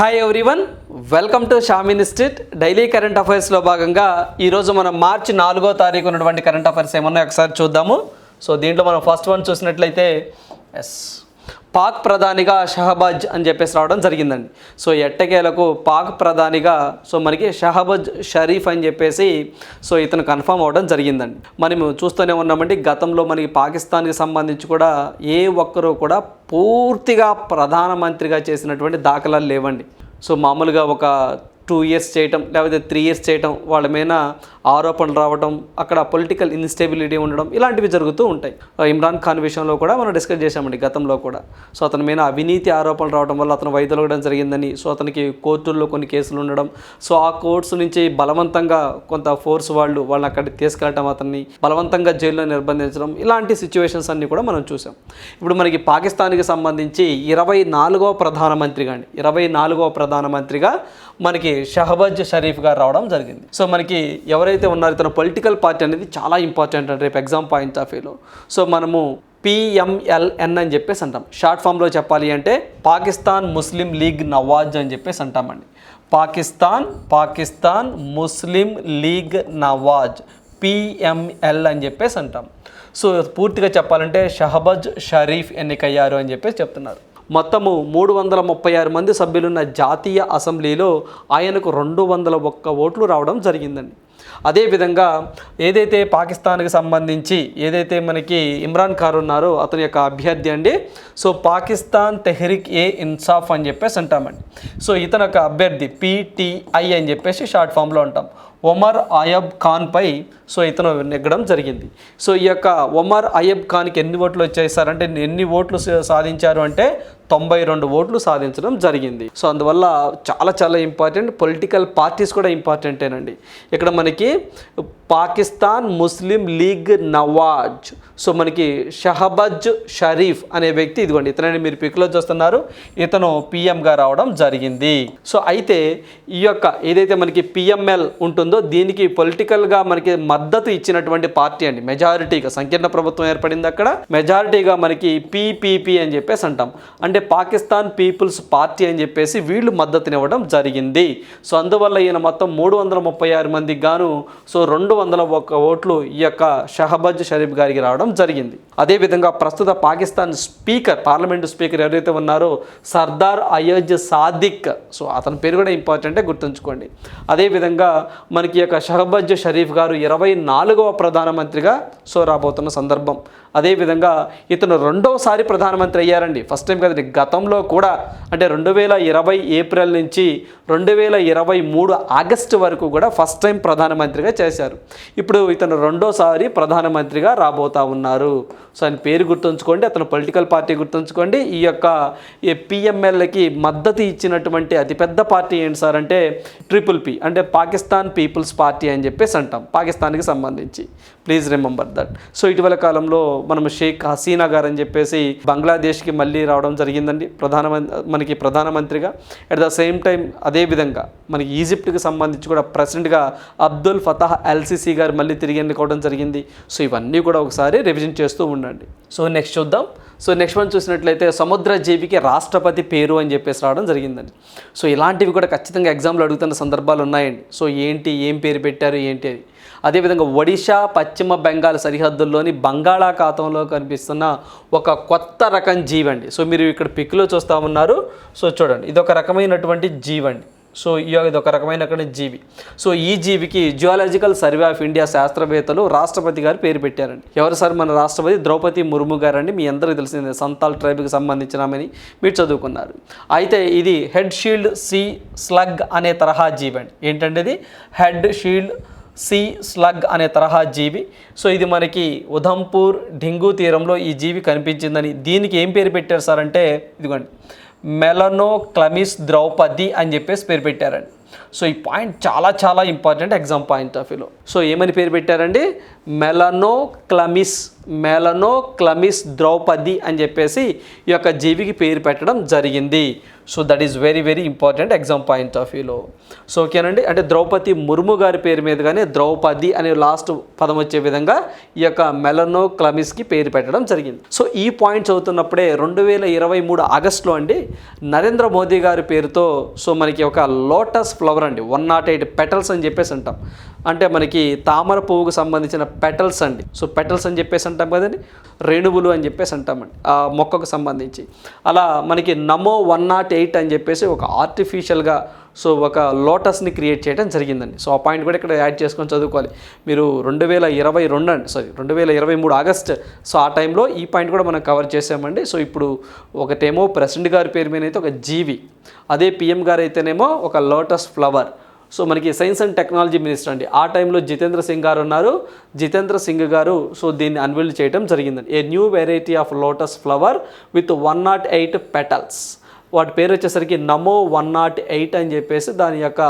Hi everyone welcome to Shamin street daily current అఫైర్స్లో భాగంగా ఈరోజు మనం మార్చి నాలుగో తారీఖు ఉన్నటువంటి కరెంట్ అఫైర్స్ ఏమన్నా ఒకసారి చూద్దాము. సో దీంట్లో మనం ఫస్ట్ వన్ చూసినట్లయితే ఎస్ పాక్ ప్రధానిగా షహబాజ్ అని చెప్పేసి రావడం జరిగిందండి. సో ఎట్టకేలకు పాక్ ప్రధానిగా సో మనకి షహబాజ్ షరీఫ్ అని చెప్పేసి సో ఇతను కన్ఫర్మ్ అవ్వడం జరిగిందండి. మనం చూస్తూనే ఉన్నామండి గతంలో మనకి పాకిస్తాన్కి సంబంధించి కూడా ఏ ఒక్కరూ కూడా పూర్తిగా ప్రధానమంత్రిగా చేసినటువంటి దాఖలాలు లేవండి. సో మామూలుగా ఒక టూ ఇయర్స్ చేయటం లేకపోతే త్రీ ఇయర్స్ చేయటం వాళ్ళ మీద ఆరోపణలు రావడం అక్కడ పొలిటికల్ ఇన్స్టెబిలిటీ ఉండడం ఇలాంటివి జరుగుతూ ఉంటాయి. ఇమ్రాన్ ఖాన్ విషయంలో కూడా మనం డిస్కస్ చేశామండి గతంలో కూడా. సో అతని మీద అవినీతి ఆరోపణలు రావడం వల్ల అతను వైదొలగడం జరిగిందని సో అతనికి కోర్టుల్లో కొన్ని కేసులు ఉండడం. సో ఆ కోర్ట్స్ నుంచి బలవంతంగా కొంత ఫోర్స్ వాళ్ళు వాళ్ళని అక్కడికి తీసుకెళ్ళటం అతన్ని బలవంతంగా జైల్లో నిర్బంధించడం ఇలాంటి సిచ్యువేషన్స్ అన్నీ కూడా మనం చూసాం ఇప్పుడు మనకి పాకిస్తాన్కి సంబంధించి ఇరవై నాలుగవ ప్రధానమంత్రిగా అండి ఇరవై నాలుగవ ప్రధానమంత్రిగా మనకి షహబాజ్ షరీఫ్ గారు రావడం జరిగింది. సో మనకి ఎవరైతే ఉన్నారో ఇతను పొలిటికల్ పార్టీ అనేది చాలా ఇంపార్టెంట్ అండి. రేపు ఎగ్జామ్ పాయింట్ ఆఫ్ వ్యూలో సో మనము పిఎంఎల్ఎన్ అని చెప్పేసి అంటాం. షార్ట్ ఫామ్లో చెప్పాలి అంటే పాకిస్తాన్ ముస్లిం లీగ్ నవాజ్ అని చెప్పేసి అంటామండి. Pakistan Pakistan Muslim League Nawaz PML అని చెప్పేసి అంటాం. సో పూర్తిగా చెప్పాలంటే షహబాజ్ షరీఫ్ ఎన్నికయ్యారు అని చెప్పేసి చెప్తున్నారు. మొత్తము మూడు వందల ముప్పై ఆరు మంది సభ్యులున్న జాతీయ అసెంబ్లీలో ఆయనకు రెండు వందల ఒక్క ఓట్లు రావడం జరిగిందండి. అదేవిధంగా ఏదైతే పాకిస్తాన్కి సంబంధించి ఏదైతే మనకి ఇమ్రాన్ ఖాన్ ఉన్నారో అతని యొక్క అభ్యర్థి అండి. సో పాకిస్తాన్ తెహ్రిక్ ఏ ఇన్సాఫ్ అని చెప్పేసి అంటామండి. సో ఇతను యొక్క అభ్యర్థి పీటీఐ అని చెప్పేసి షార్ట్ ఫామ్లో అంటాం ఒమర్ అయబ్ ఖాన్పై సో ఇతను నెగ్గడం జరిగింది. సో ఈ యొక్క ఒమర్ అయబ్ ఖాన్కి ఎన్ని ఓట్లు వచ్చేసారంటే ఎన్ని ఓట్లు సాధించారు అంటే తొంభై రెండు ఓట్లు సాధించడం జరిగింది. సో అందువల్ల చాలా చాలా ఇంపార్టెంట్ పొలిటికల్ పార్టీస్ కూడా ఇంపార్టెంటేనండి. ఇక్కడ మనకి Pakistan Muslim League Nawaz. So మనకి షహబజ్ షరీఫ్ అనే వ్యక్తి ఇదిగోండి ఇతనని మీరు పిక్లో చూస్తున్నారు. ఇతను పిఎంగా రావడం జరిగింది. సో అయితే ఈ యొక్క ఏదైతే మనకి పిఎంఎల్ ఉంటుందో దీనికి పొలిటికల్గా మనకి మద్దతు ఇచ్చినటువంటి పార్టీ అండి. మెజారిటీగా సంకీర్ణ ప్రభుత్వం ఏర్పడింది అక్కడ. మెజారిటీగా మనకి పీపీపీ అని చెప్పేసి అంటాం. అంటే పాకిస్తాన్ పీపుల్స్ పార్టీ అని చెప్పేసి వీళ్ళు మద్దతునివ్వడం జరిగింది. సో అందువల్ల ఈయన మొత్తం మూడు వందల ముప్పై ఆరు మందికి గాను సో రెండు వందల ఒక్క ఓట్లు ఈ యొక్క షహబాజ్ షరీఫ్ గారికి రావడం జరిగింది. అదేవిధంగా ప్రస్తుత పాకిస్తాన్ స్పీకర్ పార్లమెంటు స్పీకర్ ఎవరైతే ఉన్నారో సర్దార్ అయోజ్ సాదిక్. సో అతని పేరు కూడా ఇంపార్టెంటే గుర్తుంచుకోండి. అదేవిధంగా మనకి యొక్క షహబాజ్ షరీఫ్ గారు ఇరవై నాలుగవ ప్రధానమంత్రిగా సో రాబోతున్న సందర్భం. అదేవిధంగా ఇతను రెండోసారి ప్రధానమంత్రి అయ్యారండి. ఫస్ట్ టైం కదండి. గతంలో కూడా అంటే రెండు వేల ఇరవై ఏప్రిల్ నుంచి రెండు వేల ఇరవై మూడు ఆగస్టు వరకు కూడా ఫస్ట్ టైం ప్రధానమంత్రిగా చేశారు. ఇప్పుడు ఇతను రెండోసారి ప్రధానమంత్రిగా రాబోతా ఉన్నారు. సో ఆయన పేరు గుర్తుంచుకోండి అతను పొలిటికల్ పార్టీ గుర్తుంచుకోండి. ఈ యొక్క ఈ పిఎంఎల్కి మద్దతు ఇచ్చినటువంటి అతిపెద్ద పార్టీ ఏంటి సార్ అంటే ట్రిపుల్ పి అంటే పాకిస్తాన్ పీపుల్స్ పార్టీ అని చెప్పేసి అంటాం పాకిస్తాన్కి సంబంధించి. Please remember that. సో ఇటీవల కాలంలో మనం షేక్ హసీనా గారు అని చెప్పేసి బంగ్లాదేశ్కి మళ్ళీ రావడం జరిగిందండి. ప్రధాన మనకి ప్రధానమంత్రిగా. అట్ ద సేమ్ టైం అదేవిధంగా మనకి ఈజిప్ట్కి సంబంధించి కూడా ప్రెసిడెంట్గా అబ్దుల్ ఫతాహ్ ఎల్సిసి గారు మళ్ళీ తిరిగి ఎన్నుకోవడం జరిగింది. సో ఇవన్నీ కూడా ఒకసారి రివిజన్ చేస్తూ ఉండండి. సో నెక్స్ట్ చూద్దాం. సో నెక్స్ట్ వన్ చూసినట్లయితే సముద్ర జీవికి రాష్ట్రపతి పేరు అని చెప్పేసి రావడం జరిగిందండి. సో ఇలాంటివి కూడా ఖచ్చితంగా ఎగ్జామ్లో అడుగుతున్న సందర్భాలు ఉన్నాయండి. సో ఏంటి ఏం పేరు పెట్టారు ఏంటి అది అదేవిధంగా ఒడిశా పశ్చిమ బెంగాల్ సరిహద్దుల్లోని బంగాళాఖాతంలో కనిపిస్తున్న ఒక కొత్త రకం జీవండి. సో మీరు ఇక్కడ పిక్లో చూస్తూ ఉన్నారు. సో చూడండి ఇది ఒక రకమైనటువంటి జీవండి. సో ఈ ఇది ఒక రకమైనటువంటి జీవి. సో ఈ జీవికి జియాలజికల్ సర్వే ఆఫ్ ఇండియా శాస్త్రవేత్తలు రాష్ట్రపతి గారు పేరు పెట్టారండి. ఎవరు సార్? మన రాష్ట్రపతి ద్రౌపది ముర్ము గారండి. మీ అందరికీ తెలిసిందే సంతాల్ ట్రైబ్కి సంబంధించినామని మీరు చదువుకున్నారు. అయితే ఇది హెడ్ షీల్డ్ సి స్లగ్ అనే తరహా జీవి అండి ఏంటంటే ఇది? హెడ్ షీల్డ్ సి స్లగ్ అనే తరహా జీవి. సో ఇది మనకి ఉధంపూర్ ఢింగు తీరంలో ఈ జీవి కనిపించిందని. దీనికి ఏం పేరు పెట్టారు సార్ అంటే ఇదిగోండి మెలనో క్లమిస్ ద్రౌపది అని చెప్పేసి పేరు పెట్టారండి. సో ఈ పాయింట్ చాలా చాలా ఇంపార్టెంట్ ఎగ్జామ్ పాయింట్ ఆఫ్ వ్యూలో సో ఏమని పేరు పెట్టారండి? Melanochlamys Melanochlamys Draupadi అని చెప్పేసి ఈ యొక్క జీవికి పేరు పెట్టడం జరిగింది. So that is very very important exam point of వ్యూలో సో ఓకేనండి అంటే ద్రౌపది ముర్ము గారి పేరు మీద కానీ ద్రౌపది అనే లాస్ట్ పదం వచ్చే విధంగా ఈ యొక్క మెలనో క్లమిస్కి పేరు పెట్టడం జరిగింది. సో ఈ పాయింట్ చదువుతున్నప్పుడే రెండు వేల ఇరవై మూడు ఆగస్టులో అండి నరేంద్ర మోదీ గారి పేరుతో సో మనకి ఒక లోటస్ ఫ్లవర్ అండి. వన్ నాట్ ఎయిట్ పెటల్స్ అని చెప్పేసి అంటాం. అంటే మనకి తామర పువ్వుకు సంబంధించిన పెటల్స్ అండి. సో పెటల్స్ అని చెప్పేసి అంటాం కదండి. రేణువులు అని చెప్పేసి అంటామండి. ఆ మొక్కకు సంబంధించి. అలా మనకి నమో వన్ నాట్ ఎయిట్ అని చెప్పేసి ఒక ఆర్టిఫిషియల్గా సో ఒక లోటస్ని క్రియేట్ చేయడం జరిగిందండి. సో ఆ పాయింట్ కూడా ఇక్కడ యాడ్ చేసుకొని చదువుకోవాలి. మీరు రెండు వేల ఇరవై రెండు అండి సారీ రెండు వేల ఇరవై మూడు ఆగస్ట్ సో ఆ టైంలో ఈ పాయింట్ కూడా మనం కవర్ చేసామండి. సో ఇప్పుడు ఒకటేమో ప్రెసిడెంట్ గారి పేరు మీద అయితే ఒక జీవి అదే పిఎం గారు అయితేనేమో ఒక లోటస్ ఫ్లవర్. సో మనకి సైన్స్ అండ్ టెక్నాలజీ మినిస్టర్ అండి. ఆ టైంలో జితేంద్ర సింగ్ గారు ఉన్నారు. జితేంద్ర సింగ్ గారు సో దీన్ని అన్వీల్ చేయడం జరిగిందండి. A new variety of lotus flower with one naught eight petals. వాటి పేరు వచ్చేసరికి నమో వన్ నాట్ ఎయిట్ అని చెప్పేసి దాని యొక్క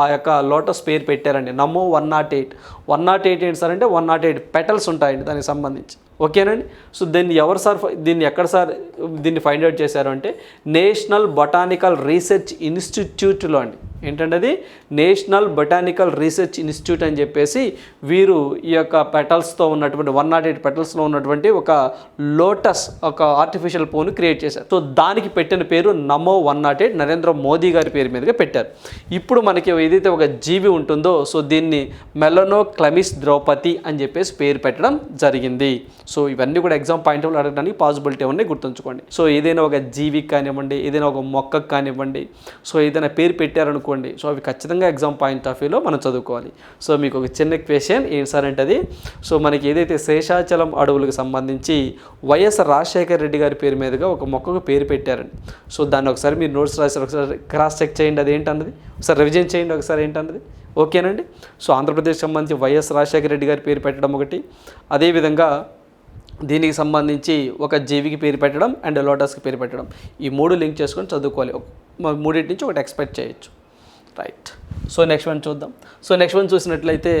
ఆ యొక్క లోటస్ పేరు పెట్టారండి. Namo one naught eight. One naught eight ఏంటి సార్ అంటే వన్ నాట్ ఎయిట్ పెటల్స్ ఉంటాయండి దానికి సంబంధించి. ఓకేనండి? సో దీన్ని ఎవరు సార్ ఫై- దీన్ని ఎక్కడ సార్ దీన్ని ఫైండ్ అవుట్ చేశారు అంటే నేషనల్ బొటానికల్ రీసెర్చ్ ఇన్స్టిట్యూట్లో అండి. ఏంటంటే అది? నేషనల్ బొటానికల్ రీసెర్చ్ ఇన్స్టిట్యూట్ అని చెప్పేసి వీరు ఈ యొక్క పెటల్స్తో ఉన్నటువంటి వన్ నాట్ ఎయిట్ పెటల్స్లో ఉన్నటువంటి ఒక లోటస్ ఒక ఆర్టిఫిషియల్ పోను క్రియేట్ చేశారు. సో దానికి పెట్టిన పేరు Namo one naught eight Narendra Modi గారి పేరు మీదుగా పెట్టారు. ఇప్పుడు మనకి ఏదైతే ఒక జీవి ఉంటుందో సో దీన్ని మెలనో క్లమిస్ ద్రౌపది అని చెప్పేసి పేరు పెట్టడం జరిగింది. సో ఇవన్నీ కూడా ఎగ్జామ్ పాయింట్ ఆఫ్ అడగడానికి పాసిబిలిటీ ఉన్నాయి గుర్తుంచుకోండి. సో ఏదైనా ఒక జీవికి కానివ్వండి ఏదైనా ఒక మొక్కకు కానివ్వండి సో ఏదైనా పేరు పెట్టారనుకోండి సో అవి ఖచ్చితంగా ఎగ్జామ్ పాయింట్ ఆఫ్ వ్యూలో మనం చదువుకోవాలి. సో మీకు ఒక చిన్న క్వశ్చన్ ఏంటి సార్ అంటే అది సో మనకి ఏదైతే శేషాచలం అడవులకు సంబంధించి వైఎస్ రాజశేఖర రెడ్డి గారి పేరు మీదుగా ఒక మొక్కకు పేరు పెట్టారండి. సో దాన్ని ఒకసారి మీరు నోట్స్ రాసి ఒకసారి క్రాస్ చెక్ చేయండి అది ఏంటన్నది ఒకసారి రివిజన్ చేయండి ఒకసారి ఏంటన్నది ఓకేనండి సో ఆంధ్రప్రదేశ్ సంబంధించి వైఎస్ రాజశేఖర రెడ్డి గారి పేరు పెట్టడం ఒకటి. అదేవిధంగా దీనికి సంబంధించి ఒక జీవికి పేరు పెట్టడం అండ్ లోటస్కి పేరు పెట్టడం. ఈ మూడు లింక్ చేసుకొని చదువుకోవాలి. మూడింటి నుంచి ఒకటి ఎక్స్పెక్ట్ చేయొచ్చు. రైట్. సో నెక్స్ట్ వన్ చూద్దాం. సో నెక్స్ట్ వన్ చూసినట్లయితే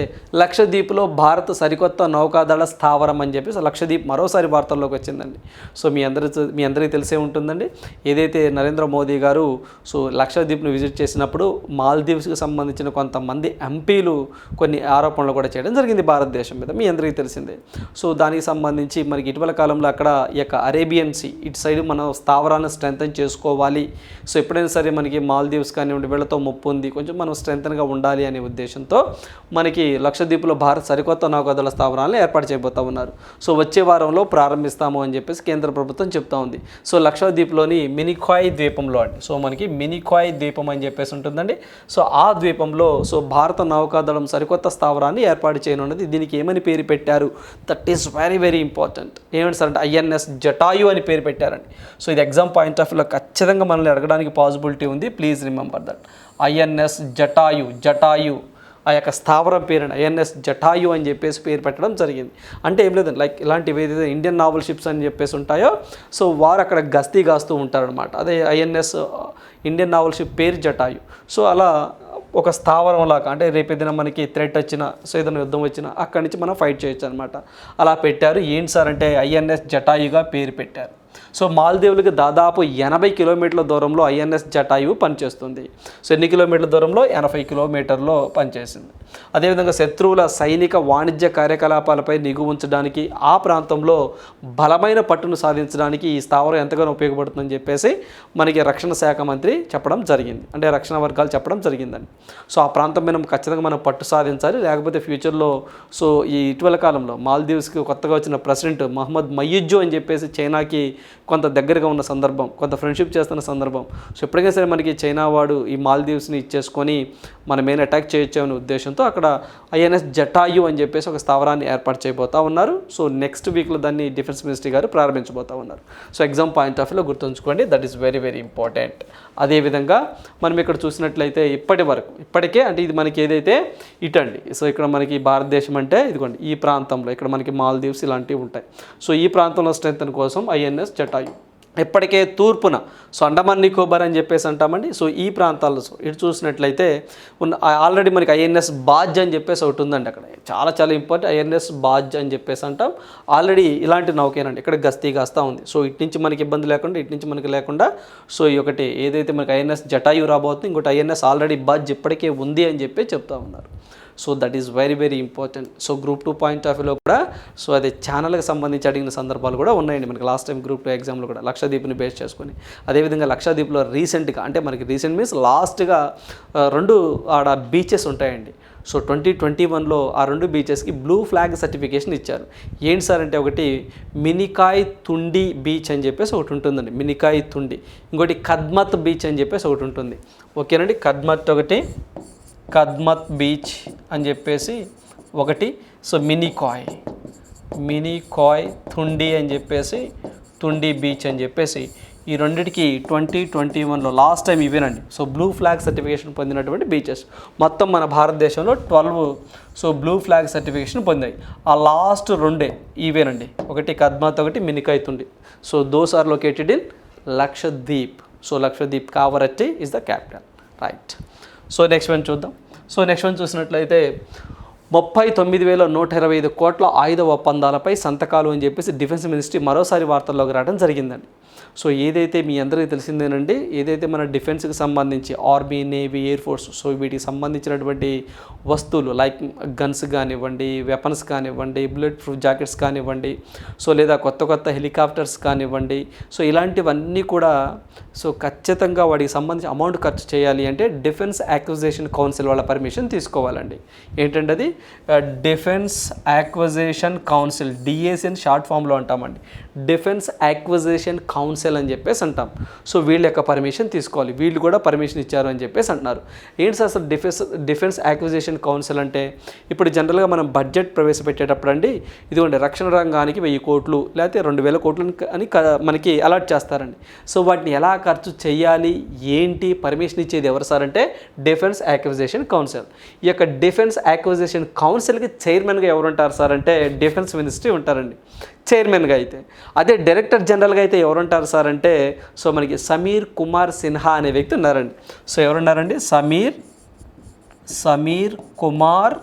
లక్షద్వీప్లో భారత్ సరికొత్త నౌకాదళ స్థావరం అని చెప్పేసి లక్షద్వీప్ మరోసారి వార్తల్లోకి వచ్చిందండి. సో మీ అందరి మీ అందరికీ తెలిసే ఉంటుందండి. ఏదైతే నరేంద్ర మోదీ గారు సో లక్షద్వీప్ను విజిట్ చేసినప్పుడు మాల్దీవ్స్కి సంబంధించిన కొంతమంది ఎంపీలు కొన్ని ఆరోపణలు కూడా చేయడం జరిగింది భారతదేశం మీద. మీ అందరికీ తెలిసిందే. సో దానికి సంబంధించి మనకి ఇటీవల కాలంలో అక్కడ ఈ యొక్క అరేబియన్ సీ ఇటు సైడ్ మనం స్థావరాలను స్ట్రెంగ్ చేసుకోవాలి. సో ఎప్పుడైనా సరే మనకి మాల్దీవ్స్ కానివ్వండి వీళ్ళతో ముప్పు ఉంది కొంచెం మనం నిరంతరంగా ఉండాలి అనే ఉద్దేశంతో మనకి లక్షద్వీప్లో భారత్ సరికొత్త నౌకాదళ స్థావరాలను ఏర్పాటు చేయబోతా ఉన్నారు. సో వచ్చే వారంలో ప్రారంభిస్తాము అని చెప్పేసి కేంద్ర ప్రభుత్వం చెప్తా ఉంది. సో లక్షద్వీప్లోని మినికాయ్ ద్వీపంలో అండి. సో మనకి మినికాయ్ ద్వీపం అని చెప్పేసి ఉంటుందండి. సో ఆ ద్వీపంలో సో భారత నౌకాదళం సరికొత్త స్థావరాన్ని ఏర్పాటు చేయనున్నది. దీనికి ఏమని పేరు పెట్టారు? That is very very important ఏమంటే సార్? అంటే ఐఎన్ఎస్ జటాయు అని పేరు పెట్టారండి. సో ఇది ఎగ్జామ్ పాయింట్ ఆఫ్ వ్యూలో ఖచ్చితంగా మనల్ని అడగడానికి పాసిబిలిటీ ఉంది. Please remember that. INS Jatayu Jatayu ఆ యొక్క స్థావరం పేరుని ఐఎన్ఎస్ జటాయు అని చెప్పేసి పేరు పెట్టడం జరిగింది. అంటే ఏం లేదు లైక్ ఇలాంటివి ఏదైతే ఇండియన్ నావల్ షిప్స్ అని చెప్పేసి ఉంటాయో సో వారు అక్కడ గస్తీ గాస్తూ ఉంటారనమాట అదే ఐఎన్ఎస్ ఇండియన్ నావల్ షిప్ పేరు జటాయు. సో అలా ఒక స్థావరం లాగా అంటే రేపు ఏదైనా మనకి థ్రెట్ వచ్చినా సో ఏదైనా యుద్ధం వచ్చినా అక్కడి నుంచి మనం ఫైట్ చేయొచ్చు అనమాట అలా పెట్టారు. ఏంటి సార్ అంటే ఐఎన్ఎస్ జటాయుగా పేరు పెట్టారు. సో మాల్దీవులకు దాదాపు ఎనభై కిలోమీటర్ల దూరంలో ఐఎన్ఎస్ జటాయు పనిచేస్తుంది. సో ఎన్ని కిలోమీటర్ల దూరంలో? ఎనభై కిలోమీటర్లో పనిచేసింది. అదేవిధంగా శత్రువుల సైనిక వాణిజ్య కార్యకలాపాలపై నిగు ఉంచడానికి ఆ ప్రాంతంలో బలమైన పట్టును సాధించడానికి ఈ స్థావరం ఎంతగానో ఉపయోగపడుతుందని చెప్పేసి మనకి రక్షణ శాఖ మంత్రి చెప్పడం జరిగింది. అంటే రక్షణ వర్గాలు చెప్పడం జరిగిందండి. సో ఆ ప్రాంతం మీద ఖచ్చితంగా మనం పట్టు సాధించాలి. లేకపోతే ఫ్యూచర్లో సో ఈ ఇటీవల కాలంలో మాల్దీవ్స్కి కొత్తగా వచ్చిన ప్రెసిడెంట్ మహమ్మద్ మయ్యుజ్జు అని చెప్పేసి చైనాకి కొంత దగ్గరగా ఉన్న సందర్భం కొంత ఫ్రెండ్షిప్ చేస్తున్న సందర్భం. సో ఎప్పటికైనా సరే మనకి చైనా వాడు ఈ మాల్దీవ్స్ని ఇచ్చేసుకొని మన మెయిన్ అటాక్ చేయొచ్చు అనే ఉద్దేశంతో అక్కడ ఐఎన్ఎస్ జటాయు అని చెప్పేసి ఒక స్థావరాన్ని ఏర్పాటు చేయబోతా ఉన్నారు. సో నెక్స్ట్ వీక్లో దాన్ని డిఫెన్స్ మినిస్ట్రీ గారు ప్రారంభించబోతా ఉన్నారు. సో ఎగ్జామ్ పాయింట్ ఆఫ్ వ్యూలో గుర్తుంచుకోండి that is very very important అదేవిధంగా మనం ఇక్కడ చూసినట్లయితే ఇప్పటి వరకు ఇప్పటికే అంటే ఇది మనకి ఏదైతే ఇటండి సో ఇక్కడ మనకి భారతదేశం అంటే ఇదిగోండి ఈ ప్రాంతంలో ఇక్కడ మనకి మాల్దీవ్స్ ఇలాంటివి ఉంటాయి. సో ఈ ప్రాంతంలో స్ట్రెంత్ కోసం ఐఎన్ఎస్ జటాయు ఎప్పటికే తూర్పున సో అండమాన్ నికోబార్ అని చెప్పేసి అంటామండి. సో ఈ ప్రాంతాల్లో సో ఇటు చూసినట్లయితే ఉన్న ఆల్రెడీ మనకి ఐఎన్ఎస్ బాజ్ అని చెప్పేసి ఒకటి ఉందండి అక్కడ. చాలా చాలా ఇంపార్టెంట్ ఐఎన్ఎస్ బాజ్ అని చెప్పేసి అంటాం. ఆల్రెడీ ఇలాంటి నౌకేనండి. ఇక్కడ గస్తీ కాస్తా ఉంది. సో ఇటు నుంచి మనకి ఇబ్బంది లేకుండా ఇటు నుంచి మనకి లేకుండా సో ఈ ఒకటి ఏదైతే మనకి ఐఎన్ఎస్ జటాయు రాబోతుంది ఇంకోటి ఐఎన్ఎస్ ఆల్రెడీ బాజ్ ఇప్పటికే ఉంది అని చెప్పి చెప్తా ఉన్నారు. So that is very very important. So group two point of వ్యూలో కూడా సో అది ఛానల్కి సంబంధించి అడిగిన సందర్భాలు కూడా ఉన్నాయండి. మనకి లాస్ట్ టైం గ్రూప్ టూ ఎగ్జామ్లో కూడా లక్షదీప్ని బేస్ చేసుకొని. అదేవిధంగా లక్షదీప్లో రీసెంట్గా అంటే మనకి రీసెంట్ మీన్స్ లాస్ట్గా రెండు ఆడ బీచెస్ ఉంటాయండి. సో ట్వంటీ ట్వంటీ వన్లో ఆ రెండు బీచెస్కి బ్లూ ఫ్లాగ్ సర్టిఫికేషన్ ఇచ్చారు. ఏంటి సార్ అంటే ఒకటి మినికాయ్ తుండి బీచ్ అని చెప్పేసి ఒకటి ఉంటుందండి. మినికాయ్ తుండి. ఇంకోటి కద్మత్ బీచ్ అని చెప్పేసి ఒకటి ఉంటుంది. ఓకేనండి? కద్మత్ ఒకటి. కద్మత్ బీచ్ అని చెప్పేసి ఒకటి. So Minicoy. Minicoy Thundi అని చెప్పేసి తుండి బీచ్ అని చెప్పేసి ఈ రెండిటికి ట్వంటీ ట్వంటీ వన్లో లాస్ట్ టైం ఇవేనండి సో బ్లూ ఫ్లాగ్ సర్టిఫికేషన్ పొందినటువంటి బీచెస్. మొత్తం మన భారతదేశంలో twelve so blue flag certification పొందాయి. ఆ లాస్ట్ రెండే ఇవేనండి ఒకటి కద్మాత్ ఒకటి Minicoy Thundi. So those are located in Lakshadweep. So Lakshadweep Kavaratti is the capital. Right. So next one చూద్దాం. సో నెక్స్ట్ వన్ చూసినట్లయితే ముప్పై తొమ్మిది వేల నూట ఇరవై ఐదు కోట్ల ఆయుధ ఒప్పందాలపై సంతకాలు అని చెప్పేసి డిఫెన్స్ మినిస్ట్రీ మరోసారి వార్తల్లోకి రావడం జరిగిందండి. సో ఏదైతే మీ అందరికీ తెలిసిందేనండి ఏదైతే మన డిఫెన్స్కి సంబంధించి army navy air force so వీటికి సంబంధించినటువంటి వస్తువులు లైక్ గన్స్ కానివ్వండి వెపన్స్ కానివ్వండి బుల్లెట్ ప్రూఫ్ జాకెట్స్ కానివ్వండి సో లేదా కొత్త కొత్త హెలికాప్టర్స్ కానివ్వండి సో ఇలాంటివన్నీ కూడా సో ఖచ్చితంగా వాటికి సంబంధించి అమౌంట్ ఖర్చు చేయాలి అంటే డిఫెన్స్ యాక్విజేషన్ కౌన్సిల్ వాళ్ళ పర్మిషన్ తీసుకోవాలండి. ఏంటంటే అది డిఫెన్స్ యాక్విజేషన్ కౌన్సిల్ డిఏసిన్ షార్ట్ ఫామ్లో అంటామండి. డిఫెన్స్ యాక్విజేషన్ కౌన్సిల్ అని చెప్పేసి అంటాం. సో వీళ్ళ యొక్క పర్మిషన్ తీసుకోవాలి. వీళ్ళు కూడా పర్మిషన్ ఇచ్చారు అని చెప్పేసి అంటున్నారు. ఏంటి సార్ అసలు డిఫెన్స్ డిఫెన్స్ యాక్విజిషన్ కౌన్సిల్ అంటే? ఇప్పుడు జనరల్గా మనం బడ్జెట్ ప్రవేశపెట్టేటప్పుడు అండి ఇదిగోండి రక్షణ రంగానికి వెయ్యి కోట్లు లేకపోతే రెండు వేల కోట్లు అని- మనకి అలాట్ చేస్తారండి. సో వాటిని ఎలా ఖర్చు చేయాలి? ఏంటి? పర్మిషన్ ఇచ్చేది ఎవరు సార్ అంటే డిఫెన్స్ యాక్విజిషన్ కౌన్సిల్ ఈ యొక్క డిఫెన్స్ యాక్విజిషన్ కౌన్సిల్కి చైర్మన్గా ఎవరు ఉంటారు సార్ అంటే డిఫెన్స్ మినిస్ట్రీ ఉంటారండి. చైర్మన్గా అయితే. అదే డైరెక్టర్ జనరల్గా అయితే ఎవరుంటారు సార్ అంటే సో మనకి సమీర్ కుమార్ సిన్హా అనే వ్యక్తి ఉన్నారండి. సో ఎవరున్నారండి? సమీర్ సమీర్ కుమార్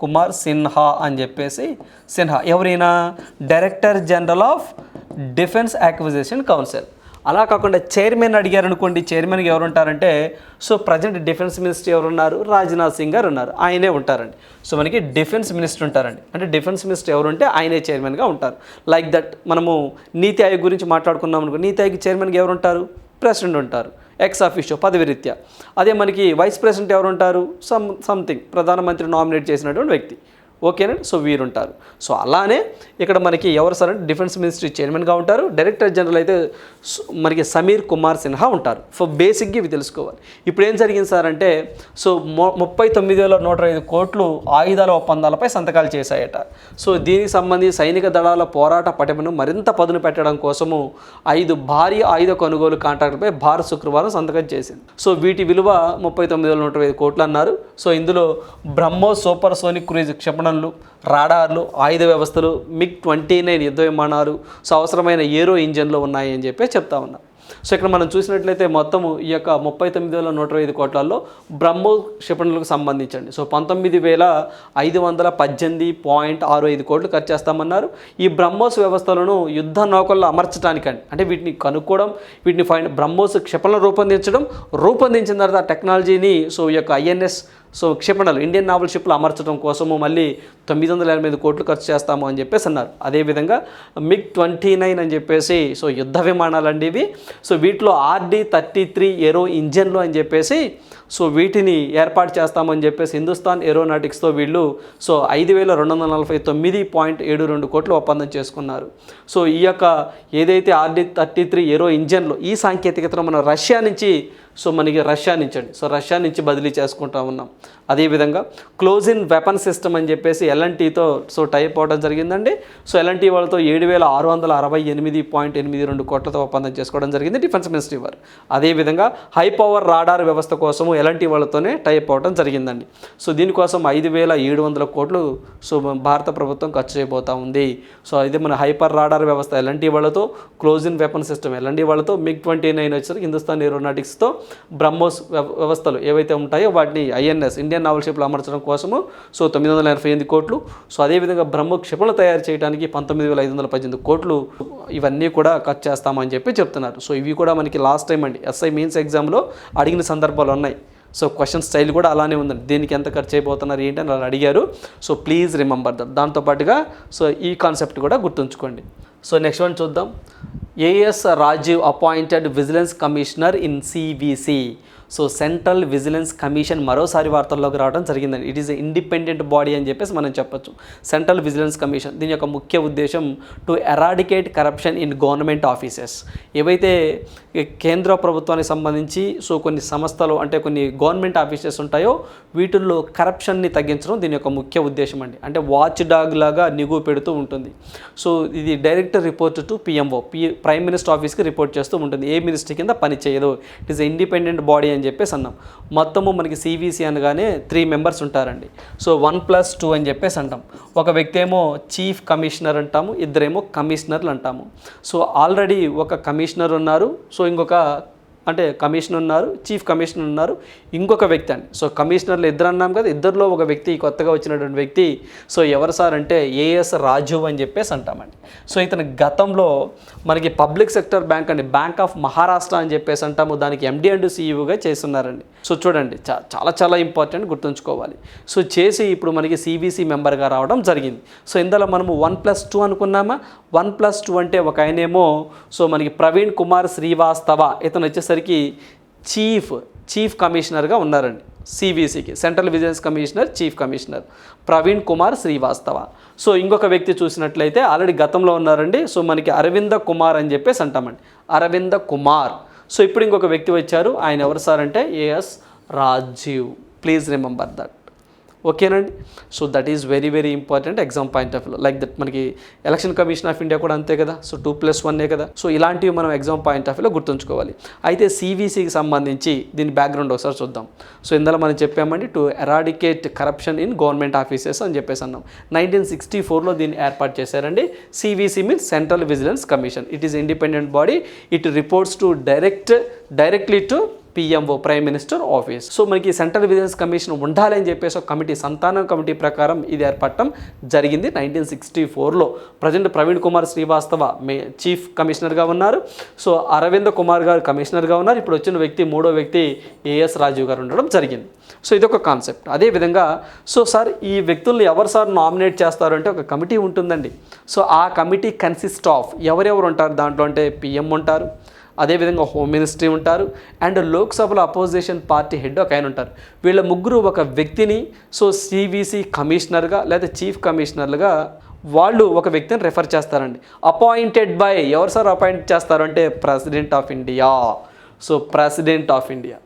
కుమార్ సిన్హా అని చెప్పేసి సిన్హా. ఎవరైనా? Director general of defence acquisition council. అలా కాకుండా చైర్మన్ అడిగారు అనుకోండి చైర్మన్గా ఎవరు ఉంటారంటే సో ప్రజెంట్ డిఫెన్స్ మినిస్టర్ ఎవరు ఉన్నారు రాజ్నాథ్ సింగ్ గారు ఉన్నారు. ఆయనే ఉంటారండి. సో మనకి డిఫెన్స్ మినిస్టర్ ఉంటారండి. అంటే డిఫెన్స్ మినిస్టర్ ఎవరు ఉంటే ఆయనే చైర్మన్గా ఉంటారు. లైక్ దట్ మనము నీతి ఆయోగ్ గురించి మాట్లాడుకున్నాం అనుకో నీతి ఆయోగ్ చైర్మన్గా ఎవరు ఉంటారు ప్రెసిడెంట్ ఉంటారు. ఎక్స్ ఆఫీషియో పదవి రీత్యా. అదే మనకి వైస్ ప్రెసిడెంట్ ఎవరు ఉంటారు సమ్ సంథింగ్ ప్రధానమంత్రి నామినేట్ చేసినటువంటి వ్యక్తి. ఓకేనండి? సో వీరు ఉంటారు సో అలానే ఇక్కడ మనకి ఎవరు సార్ అంటే డిఫెన్స్ మినిస్ట్రీ చైర్మన్గా ఉంటారు. డైరెక్టర్ జనరల్ అయితే మనకి సమీర్ కుమార్ సిన్హా ఉంటారు. సో బేసిక్గా ఇవి తెలుసుకోవాలి. ఇప్పుడు ఏం జరిగింది సార్ అంటే సో ముప్పై తొమ్మిది వేల నూట ఐదు కోట్లు ఆయుధాల ఒప్పందాలపై సంతకాలు చేశాయట. సో దీనికి సంబంధించి సైనిక దళాల పోరాట పటిమను మరింత పదును పెట్టడం కోసము ఐదు భారీ ఆయుధ కొనుగోలు కాంట్రాక్టుపై భారత్ శుక్రవారం సంతకం చేసింది. సో వీటి విలువ ముప్పై తొమ్మిది వేల నూట ఐదు కోట్లు అన్నారు. సో ఇందులో బ్రహ్మో సూపర్ సోనిక్ క్రూయిజ్ డ్రోన్లు రాడార్లు ఆయుధ వ్యవస్థలు మిగ్ ట్వంటీ నైన్ యుద్ధ విమానాలు సో అవసరమైన ఏరో ఇంజన్లు ఉన్నాయి అని చెప్పి చెప్తా ఉన్నా. సో ఇక్కడ మనం చూసినట్లయితే మొత్తము ఈ యొక్క ముప్పై తొమ్మిది వేల నూట ఐదు కోట్లలో బ్రహ్మో క్షిపణులకు సంబంధించండి. సో పంతొమ్మిది వేల ఐదు వందల పద్దెనిమిది పాయింట్ ఆరు ఐదు కోట్లు ఖర్చు చేస్తామన్నారు. ఈ బ్రహ్మోస్ వ్యవస్థలను యుద్ధ నౌకల్లో అమర్చడానికండి అంటే వీటిని కనుక్కోవడం వీటిని ఫైన్ బ్రహ్మోస్ క్షిపణులు రూపొందించడం రూపొందించిన తర్వాత ఆ టెక్నాలజీని సో ఈ యొక్క ఐఎన్ఎస్ సో క్షిపణలు ఇండియన్ నావల్ షిప్లు అమర్చడం కోసము మళ్ళీ తొమ్మిది వందల ఎనభై ఐదు కోట్లు ఖర్చు చేస్తాము అని చెప్పేసి అన్నారు. అదేవిధంగా మిగ్ ట్వంటీ నైన్ అని చెప్పేసి సో యుద్ధ విమానాలు అండి ఇవి. సో వీటిలో ఆర్డి థర్టీ త్రీ ఏరో ఇంజన్లు అని చెప్పేసి సో వీటిని ఏర్పాటు చేస్తామని చెప్పేసి హిందుస్థాన్ ఏరోనాటిక్స్తో వీళ్ళు సో ఐదు వేల రెండు వందల నలభై తొమ్మిది పాయింట్ ఏడు రెండు కోట్లు ఒప్పందం చేసుకున్నారు. సో ఈ యొక్క ఏదైతే ఆర్డి థర్టీ త్రీ ఏరో ఇంజన్లు ఈ సాంకేతికతను మనం రష్యా నుంచి సో మనకి రష్యా నుంచి అండి. సో రష్యా నుంచి బదిలీ చేసుకుంటా ఉన్నాం. అదేవిధంగా క్లోజ్ ఇన్ వెపన్ సిస్టమ్ అని చెప్పేసి ఎల్ఎన్టీతో సో టైప్ అవడం జరిగిందండి. సో ఎల్ఎన్టీ వాళ్ళతో ఏడు వేల ఆరు వందల అరవై ఎనిమిది పాయింట్ ఎనిమిది రెండు కోట్లతో ఒప్పందం చేసుకోవడం జరిగింది డిఫెన్స్ మినిస్ట్రీ వారు. అదేవిధంగా హై పవర్ రాడార్ వ్యవస్థ కోసము ఎల్ఎన్టీ వాళ్ళతోనే టైప్ అవడం జరిగిందండి. సో దీనికోసం ఐదు వేల ఏడు వందల కోట్లు సో భారత ప్రభుత్వం ఖర్చు చేయబోతా ఉంది. సో ఇది మన హైపర్ రాడార్ వ్యవస్థ ఎల్ఎన్టీ వాళ్ళతో close in weapon system LNT వాళ్ళతో మిగ్ ట్వంటీ నైన్ వచ్చేసరికి హిందుస్థాన్ ఏరోనాటిక్స్తో బ్రహ్మోస్ వ్యవ- వ్యవస్థలు ఏవైతే ఉంటాయో వాటిని ఐఎన్ఎస్ ఇండియన్ నావల్ షేప్లో అమర్చడం కోసము సో తొమ్మిది వందల ఎనభై ఎనిమిది కోట్లు. సో అదేవిధంగా బ్రహ్మ క్షిపణులు తయారు చేయడానికి పంతొమ్మిది వేల ఐదు వందల పద్దెనిమిది కోట్లు ఇవన్నీ కూడా ఖర్చు చేస్తామని చెప్పి చెప్తున్నారు. సో ఇవి కూడా మనకి లాస్ట్ టైం అండి. ఎస్ఐ మెయిన్స్ ఎగ్జామ్లో అడిగిన సందర్భాలు ఉన్నాయి. సో క్వశ్చన్ స్టైల్ కూడా అలానే ఉందండి. దీనికి ఎంత ఖర్చు అయిపోతున్నారు ఏంటి అని అడిగారు. సో ప్లీజ్ రిమెంబర్ దట్ దాంతోపాటుగా సో ఈ కాన్సెప్ట్ కూడా గుర్తుంచుకోండి. సో నెక్స్ట్ వన్ చూద్దాం. AS Rajeev appointed vigilance commissioner in CVC so central vigilance commission మరోసారి వార్తల్లోకి రావడం జరిగిందండి. ఇట్ ఈస్ ఇండిపెండెంట్ బాడీ అని చెప్పేసి మనం చెప్పొచ్చు. సెంట్రల్ విజిలెన్స్ కమిషన్ దీని యొక్క ముఖ్య ఉద్దేశం to eradicate corruption in government offices ఏవైతే కేంద్ర ప్రభుత్వానికి సంబంధించి సో కొన్ని సంస్థలు అంటే కొన్ని గవర్నమెంట్ ఆఫీసెస్ ఉంటాయో వీటిల్లో కరప్షన్ని తగ్గించడం దీని యొక్క ముఖ్య ఉద్దేశం అండి. అంటే వాచ్ డాగ్ లాగా నిగువ పెడుతూ ఉంటుంది. సో ఇది direct report to PMO P prime minister ఆఫీస్కి రిపోర్ట్ చేస్తూ ఉంటుంది. ఏ మినిస్టర్ కింద పని చేయదు. ఇట్ ఈస్ ఇండిపెండెంట్ బాడీ అని చెప్పేసి అన్నాం. మొత్తము మనకి సివిసి అనగానే త్రీ మెంబర్స్ ఉంటారండి. సో వన్ ప్లస్ టూ అని చెప్పేసి అంటాం. ఒక వ్యక్తి ఏమో చీఫ్ కమిషనర్ అంటాము ఇద్దరేమో కమిషనర్లు అంటాము. సో ఆల్రెడీ ఒక కమిషనర్ ఉన్నారు. సో ఇంకొక అంటే కమిషనర్ ఉన్నారు చీఫ్ కమిషనర్ ఉన్నారు ఇంకొక వ్యక్తి అండి. సో కమిషనర్లు ఇద్దరు అన్నాం కదా ఇద్దరిలో ఒక వ్యక్తి కొత్తగా వచ్చినటువంటి వ్యక్తి. సో ఎవరు సార్ అంటే ఏఎస్ రాజు అని చెప్పేసి అంటామండి. సో ఇతను గతంలో మనకి పబ్లిక్ సెక్టర్ బ్యాంక్ అండి బ్యాంక్ ఆఫ్ మహారాష్ట్ర అని చెప్పేసి అంటాము. దానికి ఎండి అండ్ సీఈఓగా చేస్తున్నారండి. సో చూడండి చా చాలా చాలా ఇంపార్టెంట్ గుర్తుంచుకోవాలి. సో చేసి ఇప్పుడు మనకి సిబిసి మెంబర్గా రావడం జరిగింది. సో ఇందులో మనము వన్ ప్లస్ టూ అనుకున్నామా? వన్ ప్లస్ టూ అంటే ఒక ఆయనేమో సో మనకి ప్రవీణ్ కుమార్ శ్రీవాస్తవ ఇతను వచ్చేసరికి చీఫ్ చీఫ్ కమిషనర్గా ఉన్నారండి సిబిసికి central vigilance commissioner chief commissioner Praveen Kumar Srivastava. So ఇంకొక వ్యక్తి చూసినట్లయితే ఆల్రెడీ గతంలో ఉన్నారండి. సో మనకి అరవింద కుమార్ అని చెప్పేసి అంటామండి. అరవింద కుమార్. సో ఇప్పుడు ఇంకొక వ్యక్తి వచ్చారు. ఆయన ఎవరు సార్ అంటే AS Rajeev. Please remember that. ఓకేనండి? So that is very very important exam point of view like that మనకి ఎలక్షన్ కమిషన్ ఆఫ్ ఇండియా కూడా అంతే కదా? సో టూ ప్లస్ వన్నే కదా? సో ఇలాంటివి మనం ఎగ్జామ్ పాయింట్ ఆఫ్ వ్యూలో గుర్తుంచుకోవాలి. అయితే సివిసికి సంబంధించి దీని బ్యాక్గ్రౌండ్ ఒకసారి చూద్దాం. సో ఇందులో మనం చెప్పామండి to eradicate corruption in government offices అని చెప్పేసి అన్నాం. నైన్టీన్ సిక్స్టీ ఫోర్లో దీన్ని ఏర్పాటు చేశారండి. CVC means central vigilance commission it is independent body it reports to direct directly to PMO prime minister office so మనకి సెంట్రల్ విజిలెన్స్ కమిషన్ ఉండాలి అని చెప్పేసి ఒక కమిటీ సంతానం కమిటీ ప్రకారం ఇది ఏర్పడటం జరిగింది నైన్టీన్ సిక్స్టీ ఫోర్లో. ప్రజెంట్ ప్రవీణ్ కుమార్ శ్రీవాస్తవ మే చీఫ్ కమిషనర్గా ఉన్నారు. సో అరవింద కుమార్ గారు కమిషనర్గా ఉన్నారు. ఇప్పుడు వచ్చిన వ్యక్తి మూడో వ్యక్తి ఏఎస్ రాజీవ్ గారు ఉండడం జరిగింది. సో ఇది ఒక కాన్సెప్ట్ అదేవిధంగా సో సార్ ఈ వ్యక్తుల్ని ఎవరు సార్ నామినేట్ చేస్తారు అంటే ఒక కమిటీ ఉంటుందండి. సో ఆ కమిటీ కన్సిస్ట్ ఆఫ్ ఎవరెవరు ఉంటారు? దాంట్లో అంటే పిఎం ఉంటారు. అదేవిధంగా హోమ్ మినిస్ట్రీ ఉంటారు. అండ్ లోక్సభలో అపోజిషన్ పార్టీ హెడ్ ఒక ఆయన ఉంటారు. వీళ్ళ ముగ్గురు ఒక వ్యక్తిని సో సివిసి కమిషనర్గా లేదా చీఫ్ కమిషనర్లుగా వాళ్ళు ఒక వ్యక్తిని రెఫర్ చేస్తారండి. అపాయింటెడ్ బై ఎవరు సార్ అపాయింట్ చేస్తారు అంటే president of India so president of India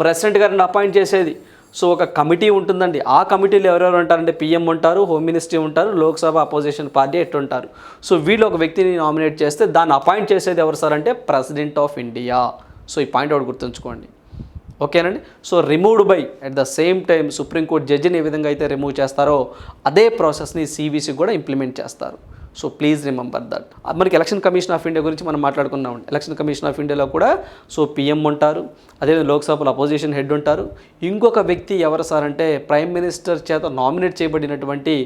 president గారిని అపాయింట్ చేసేది సో ఒక కమిటీ ఉంటుందండి. ఆ కమిటీలో ఎవరెవరు ఉంటారంటే పిఎం ఉంటారు హోమ్ మినిస్ట్రీ ఉంటారు లోక్సభ అపోజిషన్ పార్టీ ఎట్టుంటారు సో వీళ్ళు ఒక వ్యక్తిని నామినేట్ చేస్తే దాన్ని అపాయింట్ చేసేది ఎవరు సార్ అంటే ప్రెసిడెంట్ ఆఫ్ ఇండియా. సో ఈ పాయింట్ ఒకటి గుర్తుంచుకోండి. ఓకేనండి? So removed by at the same time supreme court జడ్జిని ఏ విధంగా అయితే రిమూవ్ చేస్తారో అదే ప్రాసెస్ని సిబిసి కూడా ఇంప్లిమెంట్ చేస్తారు. సో ప్లీజ్ రిమెంబర్ దట్ మనకి ఎలక్షన్ కమిషన్ ఆఫ్ ఇండియా గురించి మనం మాట్లాడుకున్నాం ఎలక్షన్ కమిషన్ ఆఫ్ ఇండియాలో కూడా సో పిఎం ఉంటారు. అదేవిధంగా లోక్సభలో అపోజిషన్ హెడ్ ఉంటారు. ఇంకొక వ్యక్తి ఎవరు సార్ అంటే ప్రైమ్ మినిస్టర్ చేత నామినేట్ చేయబడినటువంటి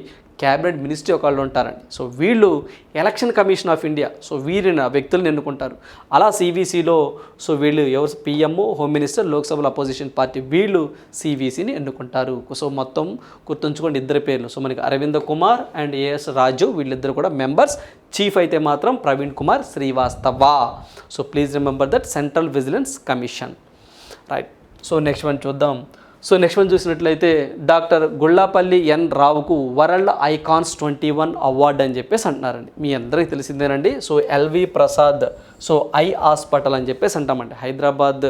క్యాబినెట్ మినిస్ట్రీ ఒకళ్ళు ఉంటారండి. సో వీళ్ళు election commission of India so వీరిని వ్యక్తులను ఎన్నుకుంటారు. అలా సివిసిలో సో వీళ్ళు ఎవరు పిఎంఓ హోమ్ మినిస్టర్ లోక్సభలో అపోజిషన్ పార్టీ వీళ్ళు సివిసిని ఎన్నుకుంటారు. సో మొత్తం గుర్తుంచుకోండి ఇద్దరు పేర్లు. సో మనకి Aravinda Kumar and A S Raju వీళ్ళిద్దరు కూడా మెంబర్స్. చీఫ్ అయితే మాత్రం Praveen Kumar Srivastava. So please remember that central vigilance commission. Right. So next one చూద్దాం. సో నెక్స్ట్ వన్ చూసినట్లయితే డాక్టర్ గుళ్ళాపల్లి ఎన్ రావుకు world icons twenty one award అని చెప్పేసి అంటున్నారండి. మీ అందరికీ తెలిసిందేనండి. So L V Prasad so eye hospital అని చెప్పేసి అంటామండి. Hyderabad